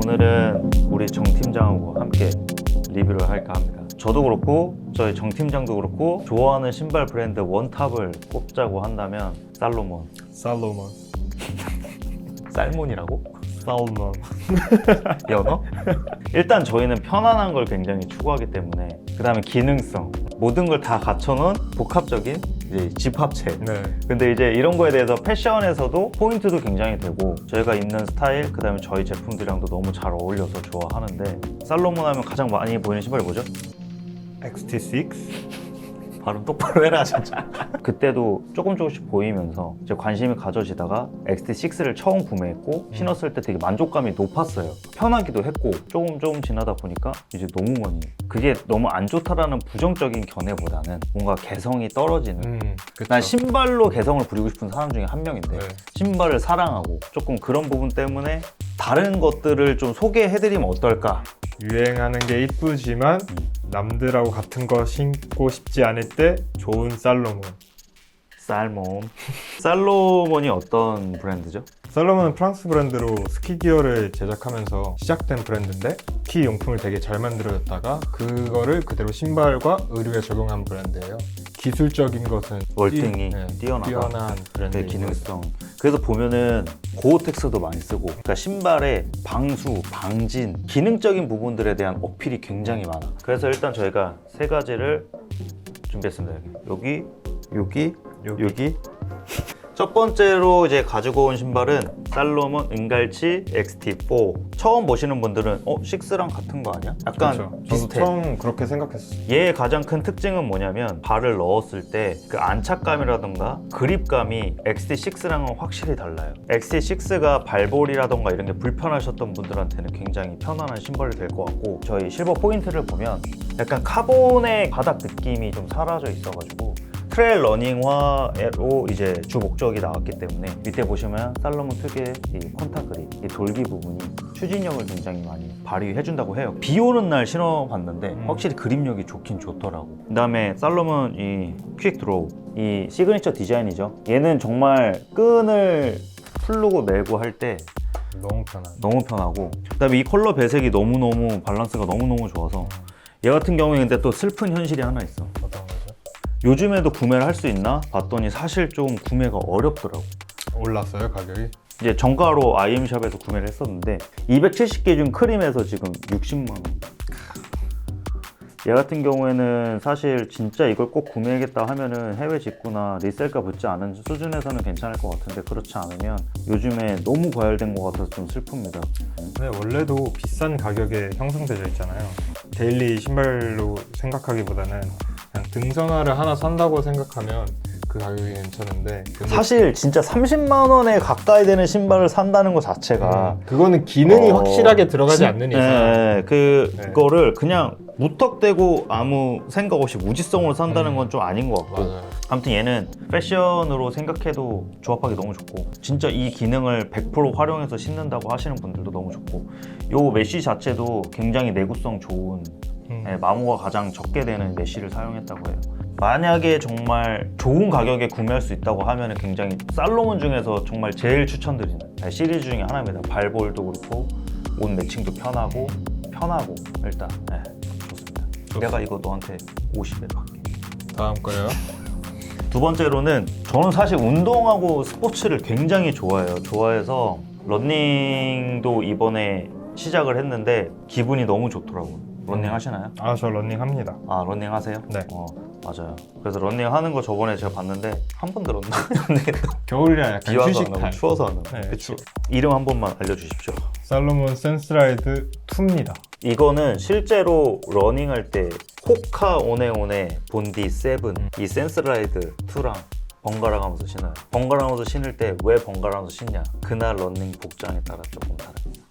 오늘은 우리 정 팀장하고 함께 리뷰를 할까 합니다. 저도 그렇고 저희 정 팀장도 그렇고 좋아하는 신발 브랜드 원탑을 꼽자고 한다면 살로몬. 살로몬. 살몬이라고? 살몬. 연어? 일단 저희는 편안한 걸 굉장히 추구하기 때문에 그 다음에 기능성 모든 걸 다 갖춰놓은 복합적인 이제 집합체 네. 근데 이제 이런 거에 대해서 패션에서도 포인트도 굉장히 되고 저희가 입는 스타일 그 다음에 저희 제품들이랑도 너무 잘 어울려서 좋아하는데 살로몬 하면 가장 많이 보이는 신발이 뭐죠? XT6. 발음 똑바로 해라 진짜 그때도 조금 조금씩 보이면서 이제 관심이 가져지다가 XT6를 처음 구매했고 신었을 때 되게 만족감이 높았어요 편하기도 했고 조금 조금 지나다 보니까 이제 너무 많이 그게 너무 안 좋다라는 부정적인 견해보다는 뭔가 개성이 떨어지는 음. 그쵸. 난 신발로 개성을 부리고 싶은 사람 중에 한 명인데 네. 신발을 사랑하고 조금 그런 부분 때문에 다른 것들을 좀 소개해드리면 어떨까 유행하는 게 이쁘지만 음. 남들하고 같은 거 신고 싶지 않을 때 좋은 살로몬. 살몬 살로몬이 어떤 브랜드죠? 살로몬은 프랑스 브랜드로 스키 기어를 제작하면서 시작된 브랜드인데 스키 용품을 되게 잘 만들어졌다가 그거를 그대로 신발과 의류에 적용한 브랜드예요. 기술적인 것은 월등히 뛰- 뛰어나다. 뛰어난 브랜드 네, 기능성. 그래서 보면은 고어텍스도 많이 쓰고, 그러니까 신발의 방수, 방진, 기능적인 부분들에 대한 어필이 굉장히 많아. 그래서 일단 저희가 세 가지를 준비했습니다. 여기, 여기, 여기, 여기. 여기. 첫 번째로 이제 가지고 온 신발은 살로몬 은갈치 XT4. 처음 보시는 분들은 어 6랑 같은 거 아니야? 약간 그렇죠. 저도 비슷해. 처음 그렇게 생각했어요. 얘의 가장 큰 특징은 뭐냐면 발을 넣었을 때 그 안착감이라던가 그립감이 XT6랑은 확실히 달라요. XT6가 발볼이라던가 이런 게 불편하셨던 분들한테는 굉장히 편안한 신발이 될 것 같고 저희 실버 포인트를 보면 약간 카본의 바닥 느낌이 좀 사라져 있어가지고 트레일 러닝화로 이제 주 목적이 나왔기 때문에 밑에 보시면 살로몬 특유의 이 콘타 그립, 이 돌기 부분이 추진력을 굉장히 많이 발휘해준다고 해요. 비 오는 날 신어봤는데 음. 확실히 그립력이 좋긴 좋더라고. 그다음에 살로몬 이 퀵 드로우, 이 시그니처 디자인이죠. 얘는 정말 끈을 풀르고 매고 할 때 너무 편한. 너무 편하고 그다음에 이 컬러 배색이 너무너무 밸런스가 너무너무 좋아서 얘 같은 경우에 근데 또 슬픈 현실이 하나 있어. 어떤 거죠? 요즘에도 구매를 할 수 있나 봤더니 사실 좀 구매가 어렵더라고. 올랐어요 가격이? 이제 정가로 IM샵에서 구매를 했었는데 270개 중 크림에서 지금 60만 원. 얘 같은 경우에는 사실 진짜 이걸 꼭 구매하겠다 하면은 해외 직구나 리셀가 붙지 않은 수준에서는 괜찮을 것 같은데 그렇지 않으면 요즘에 너무 과열된 것 같아서 좀 슬픕니다. 근데 원래도 비싼 가격에 형성되어 있잖아요. 데일리 신발로 생각하기보다는 등산화를 하나 산다고 생각하면 그 가격이 괜찮은데 근데 사실 진짜 30만 원에 가까이 되는 신발을 산다는 것 자체가 음, 그거는 기능이 어, 확실하게 들어가지 진- 않는 이상 네, 그 네. 그거를 그냥 무턱대고 아무 생각 없이 무지성으로 산다는 음. 건좀 아닌 것 같고 맞아요. 아무튼 얘는 패션으로 생각해도 조합하기 너무 좋고 진짜 이 기능을 100% 활용해서 신는다고 하시는 분들도 너무 좋고 요 메쉬 자체도 굉장히 내구성 좋은 음. 네, 마모가 가장 적게 되는 메쉬를 사용했다고 해요. 만약에 정말 좋은 가격에 구매할 수 있다고 하면 굉장히 살로몬 중에서 정말 제일 추천드리는 네, 시리즈 중에 하나입니다. 발볼도 그렇고 옷 매칭도 편하고 편하고 일단 네, 좋습니다. 내가 이거 너한테 50에 받게. 다음 거요. 두 번째로는 저는 사실 운동하고 스포츠를 굉장히 좋아해요. 좋아해서 러닝도 이번에 시작을 했는데 기분이 너무 좋더라고요. 러닝 하시나요? 아저 러닝 합니다. 아 러닝 하세요? 네. 어 맞아요. 그래서 러닝 하는 거 저번에 제가 봤는데 한번 들었나? 겨울이라 약간 비 와서 안 휴식 하고. 추워서 안 하고. 네, 그치? 추- 이름 한 번만 알려주십시오. 살로몬 센스라이드 2입니다. 이거는 실제로 러닝할 때 호카 오네오네 본디 7, 이 센스라이드 2랑 번갈아 가면서 신어요. 번갈아 가면서 신을 때 왜 번갈아 가면서 신냐? 그날 러닝 복장에 따라 조금 다릅니다.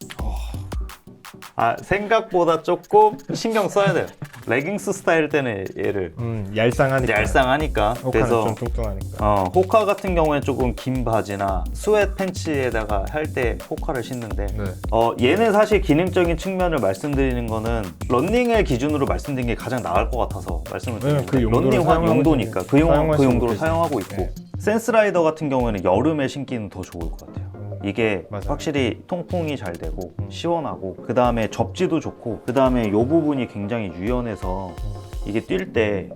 아 생각보다 조금 신경 써야 돼요. 레깅스 스타일 때는 얘를 음 얄쌍하니까. 얄쌍하니까 호카는 그래서 좀 뚱뚱하니까. 어, 호카 같은 경우에 조금 긴 바지나 스웨트 팬츠에다가 할 때 호카를 신는데 네. 어, 얘는 사실 기능적인 측면을 말씀드리는 거는 런닝을 기준으로 말씀드린 게 가장 나을 것 같아서 말씀을 왜냐면 드립니다. 그 용도로 런닝 사용하고 용도니까 그, 용, 사용할 그 수 용도로 있겠지. 사용하고 있고 네. 센스라이더 같은 경우에는 여름에 신기는 더 좋을 것 같아요. 음, 이게 맞아요. 확실히 통풍이 잘 되고 음. 시원하고 그 다음에 접지도 좋고 그 다음에 이 부분이 굉장히 유연해서 이게 뛸 때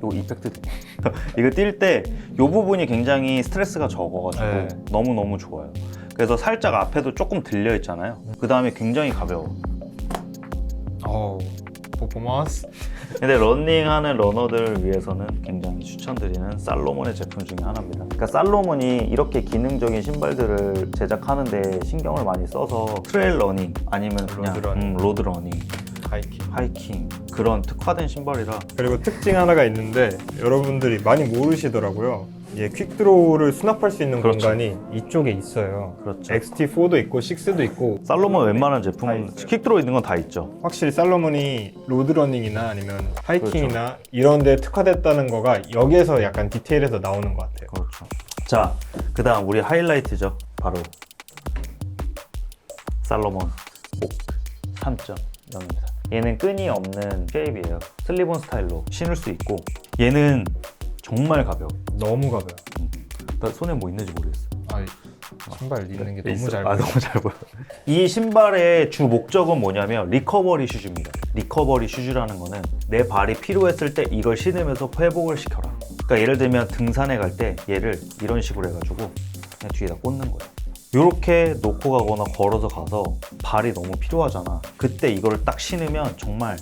요 이펙트 이거 뛸 때 이 부분이 굉장히 스트레스가 적어가지고 네. 너무 너무 좋아요. 그래서 살짝 앞에도 조금 들려 있잖아요. 그 다음에 굉장히 가벼워. 어우, 퍼포먼스. 근데 런닝하는 러너들을 위해서는 굉장히 추천드리는 살로몬의 제품 중에 하나입니다. 그러니까 살로몬이 이렇게 기능적인 신발들을 제작하는데 신경을 많이 써서 트레일 러닝 아니면 그냥 로드 러닝. 음, 로드 러닝, 하이킹. 하이킹 그런 특화된 신발이라 그리고 특징 하나가 있는데 여러분들이 많이 모르시더라고요. 예, 퀵드로우를 수납할 수 있는 그렇죠. 공간이 이쪽에 있어요. 그렇죠. XT4도 있고 6도 있고 살로몬 웬만한 다 제품은 있어요. 킥 들어 있는 건 다 있죠. 확실히 살로몬이 로드러닝이나 아니면 하이킹이나 이런 데 특화됐다는 거가 여기에서 약간 디테일에서 나오는 것 같아요. 그렇죠. 자, 그다음 우리 하이라이트죠. 바로 살로몬 목 3.0입니다. 얘는 끈이 없는 쉐입이에요. 슬리본 스타일로 신을 수 있고 얘는 정말 가벼워. 너무 가벼워. 나 손에 뭐 있는지 모르겠어. 아, 신발 입는 게 너무 있어. 잘 아, 보여. 너무 잘 보여. 이 신발의 주 목적은 뭐냐면 리커버리 슈즈입니다. 리커버리 슈즈라는 거는 내 발이 필요했을 때 이걸 신으면서 회복을 시켜라. 그러니까 예를 들면 등산에 갈 때 얘를 이런 식으로 해가지고 그냥 뒤에다 꽂는 거예요. 이렇게 놓고 가거나 걸어서 가서 발이 너무 필요하잖아. 그때 이거를 딱 신으면 정말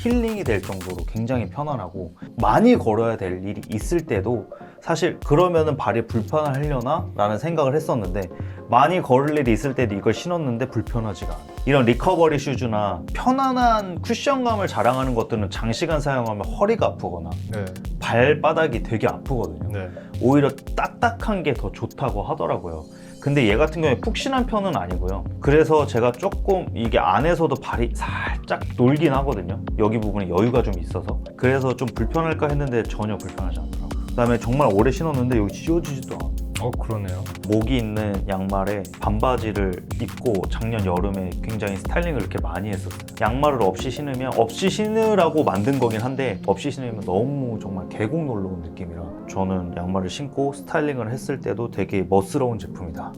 힐링이 될 정도로 굉장히 편안하고 많이 걸어야 될 일이 있을 때도 사실 그러면은 발이 불편하려나? 라는 생각을 했었는데 많이 걸을 일이 있을 때도 이걸 신었는데 불편하지가 않아 이런 리커버리 슈즈나 편안한 쿠션감을 자랑하는 것들은 장시간 사용하면 허리가 아프거나 네, 발바닥이 되게 아프거든요 네. 오히려 딱딱한 게 더 좋다고 하더라고요. 근데 얘 같은 경우에 푹신한 편은 아니고요. 그래서 제가 조금 이게 안에서도 발이 살짝 놀긴 하거든요. 여기 부분에 여유가 좀 있어서. 그래서 좀 불편할까 했는데 전혀 불편하지 않더라고요. 그 다음에 정말 오래 신었는데 여기 찢어지지도 않아. 어, 그러네요. 목이 있는 양말에 반바지를 입고 작년 여름에 굉장히 스타일링을 이렇게 많이 했었어요. 양말을 없이 신으면 없이 신으라고 만든 거긴 한데 없이 신으면 너무 정말 계곡 놀러 온 느낌이라 저는 양말을 신고 스타일링을 했을 때도 되게 멋스러운 제품이다.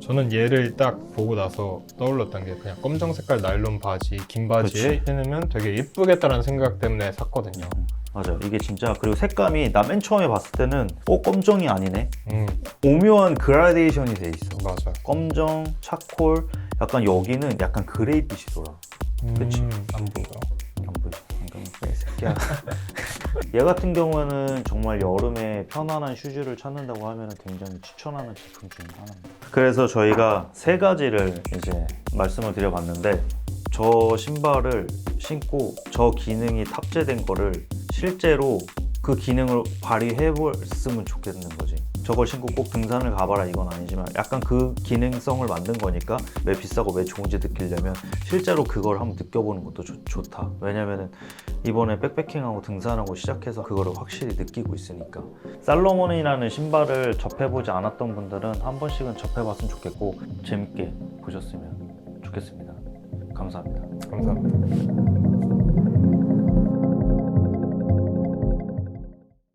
저는 얘를 딱 보고 나서 떠올랐던 게 그냥 검정 색깔 나일론 바지, 긴 바지에 신으면 되게 예쁘겠다라는 생각 때문에 샀거든요. 맞아요. 이게 진짜 그리고 색감이 나 맨 처음에 봤을 때는 어 검정이 아니네. 음, 오묘한 그라데이션이 돼 있어. 맞아요. 검정, 차콜, 약간 여기는 약간 그레이빛이 돌아. 그치. 음, 안 보여. 안 보이지? 그러니까 이 새끼야. 얘 같은 경우는 정말 여름에 편안한 슈즈를 찾는다고 하면 굉장히 추천하는 제품 중에 하나입니다. 그래서 저희가 세 가지를 이제 말씀을 드려봤는데 저 신발을 신고 저 기능이 탑재된 거를 실제로 그 기능을 발휘해 봤으면 좋겠는 거지. 저걸 신고 꼭 등산을 가봐라 이건 아니지만 약간 그 기능성을 만든 거니까 왜 비싸고 왜 좋은지 느끼려면 실제로 그걸 한번 느껴보는 것도 좋, 좋다. 왜냐면은 이번에 백패킹하고 등산하고 시작해서 그거를 확실히 느끼고 있으니까 살로몬이라는 신발을 접해보지 않았던 분들은 한 번씩은 접해봤으면 좋겠고 재밌게 보셨으면 좋겠습니다. 감사합니다. 감사합니다.